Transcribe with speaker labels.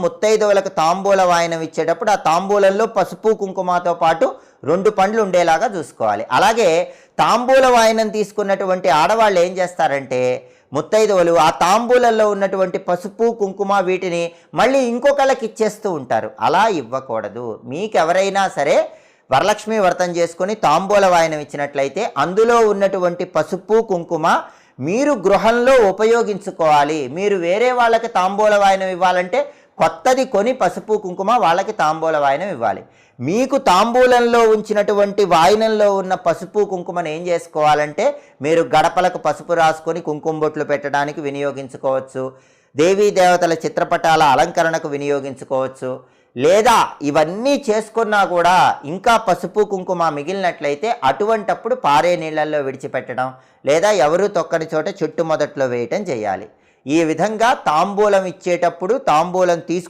Speaker 1: ముత్తైదవులకు తాంబూల వాయనం ఇచ్చేటప్పుడు ఆ తాంబూలంలో పసుపు కుంకుమతో పాటు రెండు పండ్లు ఉండేలాగా చూసుకోవాలి. అలాగే తాంబూల వాయనం తీసుకున్నటువంటి ఆడవాళ్ళు ఏం చేస్తారంటే ముత్తైదవులు ఆ తాంబూలంలో ఉన్నటువంటి పసుపు కుంకుమ వీటిని మళ్ళీ ఇంకొకళ్ళకి ఇచ్చేస్తూ ఉంటారు. అలా ఇవ్వకూడదు. మీకు ఎవరైనా సరే వరలక్ష్మి వ్రతం చేసుకుని తాంబూల వాయనం ఇచ్చినట్లయితే అందులో ఉన్నటువంటి పసుపు కుంకుమ మీరు గృహంలో ఉపయోగించుకోవాలి. మీరు వేరే వాళ్ళకి తాంబూల వాయనం ఇవ్వాలంటే కొత్తది కొని పసుపు కుంకుమ వాళ్ళకి తాంబూల వాయనం ఇవ్వాలి. మీకు తాంబూలంలో ఉంచినటువంటి వాయినంలో ఉన్న పసుపు కుంకుమను ఏం చేసుకోవాలంటే మీరు గడపలకు పసుపు రాసుకొని కుంకుమ బొట్లు పెట్టడానికి వినియోగించుకోవచ్చు. దేవీ దేవతల చిత్రపటాల అలంకరణకు వినియోగించుకోవచ్చు. లేదా ఇవన్నీ చేసుకున్నా కూడా ఇంకా పసుపు కుంకుమ మిగిలినట్లయితే అటువంటప్పుడు పారే నీళ్ళల్లో విడిచిపెట్టడం లేదా ఎవరు తొక్కని చోట చుట్టు మొదట్లో వేయటం చేయాలి. ఈ విధంగా తాంబూలం ఇచ్చేటప్పుడు తాంబూలం తీసుకు